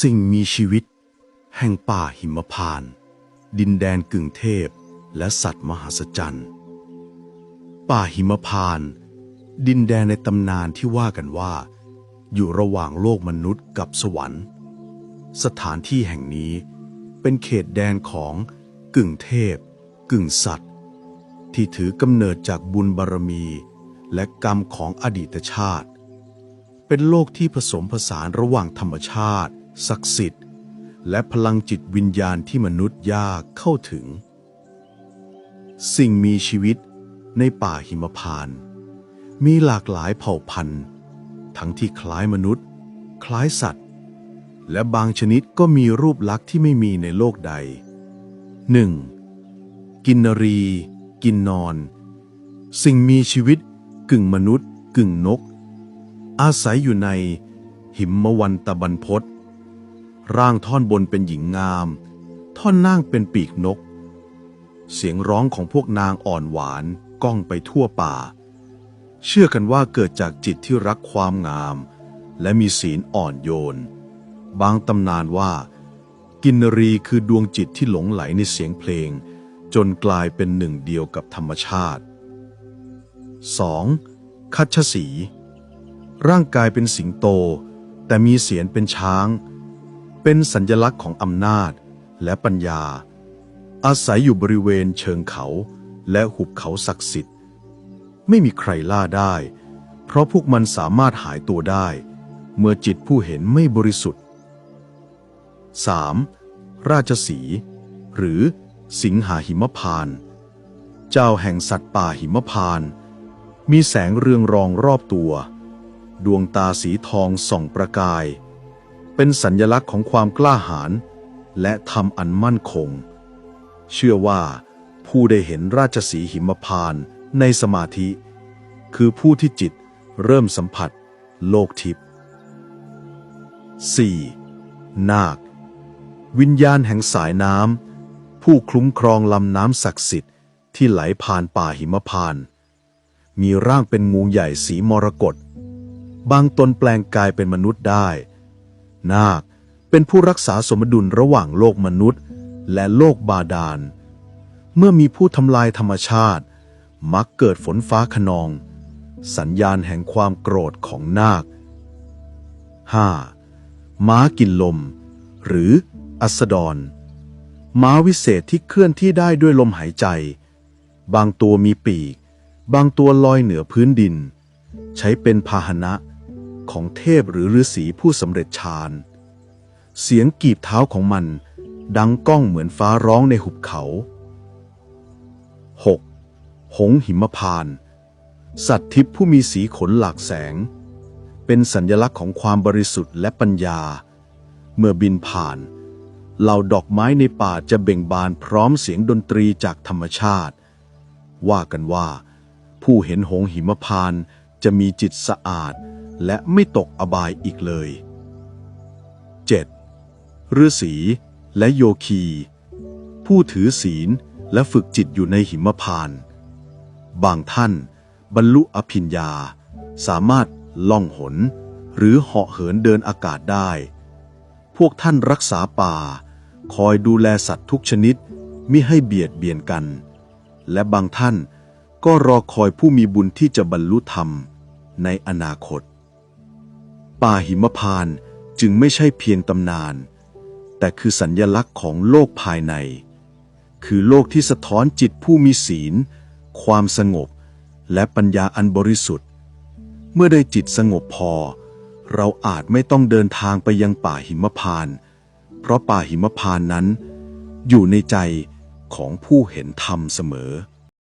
สิ่งมีชีวิต แห่งป่าหิมพานต์ดินแดนกึ่งเทพ และสัตว์มหัศจรรย์ ป่าหิมพานต์ดินแดนในตำนานที่ว่ากันว่า อยู่ระหว่างโลกมนุษย์กับสวรรค์ สถานที่แห่งนี้เป็นเขตแดนของกึ่งเทพ กึ่งสัตว์ ที่ถือกำเนิดจากบุญบารมี และกรรมของอดีตชาติ เป็นโลกที่ผสมผสานระหว่างธรรมชาติ ศักดิ์สิทธิ์ และพลังจิตวิญญาณที่มนุษย์ยากเข้าถึง สิ่งมีชีวิตในป่าหิมพานต์มีหลากหลายเผ่าพันธุ์ ทั้งที่คล้ายมนุษย์ คล้ายสัตว์ และบางชนิดก็มีรูปลักษณ์ที่ไม่มีในโลกใด 1. กินนรี กินนอน สิ่งมีชีวิตกึ่งมนุษย์ กึ่งนก อาศัยอยู่ในหิมวันตะบันพศ ร่างท่อนบนเป็นหญิงงาม ท่อนนั่งเป็นปีกนก เสียงร้องของพวกนางอ่อนหวานก้องไปทั่วป่า เชื่อกันว่าเกิดจากจิตที่รักความงาม และมีศีลอ่อนโยน บางตำนานว่า กินนรีคือดวงจิตที่หลงไหลในเสียงเพลง จนกลายเป็นหนึ่งเดียวกับธรรมชาติ 2. คัชสี ร่างกายเป็นสิงโต แต่มีเสียงเป็นช้าง เป็นสัญลักษณ์ของอำนาจและปัญญา อาศัยอยู่บริเวณเชิงเขาและหุบเขาศักดิ์สิทธิ์ ไม่มีใครล่าได้ เพราะพวกมันสามารถหายตัวได้ เมื่อจิตผู้เห็นไม่บริสุทธิ์ 3. ราชสีหรือสิงหาหิมพาน เจ้าแห่งสัตว์ป่าหิมพาน มีแสงเรืองรองรอบตัว ดวงตาสีทองส่องประกาย เป็นสัญญลักษณ์ของความกล้าหาญและธรรมอันมั่นคง เชื่อว่าผู้ได้เห็นราชสีหิมพานในสมาธิ คือผู้ที่จิตเริ่มสัมผัสโลกทิพย์ 4. นาค วิญญาณแห่งสายน้ำผู้คลุ้มครองลำน้ำศักดิ์สิทธิ์ที่ไหลผ่านป่าหิมพาน มีร่างเป็นงูใหญ่สีมรกตบางตนแปลงกายเป็นมนุษย์ได้ นาค เป็นผู้รักษาสมดุลระหว่างโลกมนุษย์ และโลกบาดาล เมื่อมีผู้ทำลายธรรมชาติ มักเกิดฝนฟ้าขนอง สัญญาณแห่งความโกรธของนาค 5. ม้ากินลม หรืออัสดร ม้าวิเศษที่เคลื่อนที่ได้ด้วยลมหายใจ บางตัวมีปีก บางตัวลอยเหนือพื้นดิน ใช้เป็นพาหนะ ของเทพหรือฤาษีผู้สำเร็จฌาน เสียงกีบเท้าของมัน ดังก้องเหมือนฟ้าร้องในหุบเขา 6. หงหิมพาน สัตว์ทิพย์ผู้มีสีขนหลากแสง เป็นสัญลักษณ์ของความบริสุทธิ์และปัญญา เมื่อบินผ่านเหล่าดอกไม้ในป่าจะเบ่งบานพร้อมเสียงดนตรีจากธรรมชาติ ว่ากันว่า ผู้เห็นหงหิมพานจะมีจิตสะอาด และไม่ตกอบายอีกเลย 7. ฤาษีและโยคี ผู้ถือศีลและฝึกจิตอยู่ในหิมพานต์บางท่านบรรลุอภิญญา สามารถล่องหน หรือเหาะเหินเดินอากาศได้ พวกท่านรักษาป่า คอยดูแลสัตว์ทุกชนิดมิให้เบียดเบียนกัน และบางท่านก็รอคอยผู้มีบุญที่จะบรรลุธรรมในอนาคต ป่าหิมพานต์จึงไม่ใช่เพียงตำนาน แต่คือสัญญลักษณ์ของโลกภายใน คือโลกที่สะท้อนจิตผู้มีศีล ความสงบ และปัญญาอันบริสุทธิ์ เมื่อได้จิตสงบพอ เราอาจไม่ต้องเดินทางไปยังป่าหิมพานต์เพราะป่าหิมพานต์นั้น อยู่ในใจของผู้เห็นธรรมเสมอ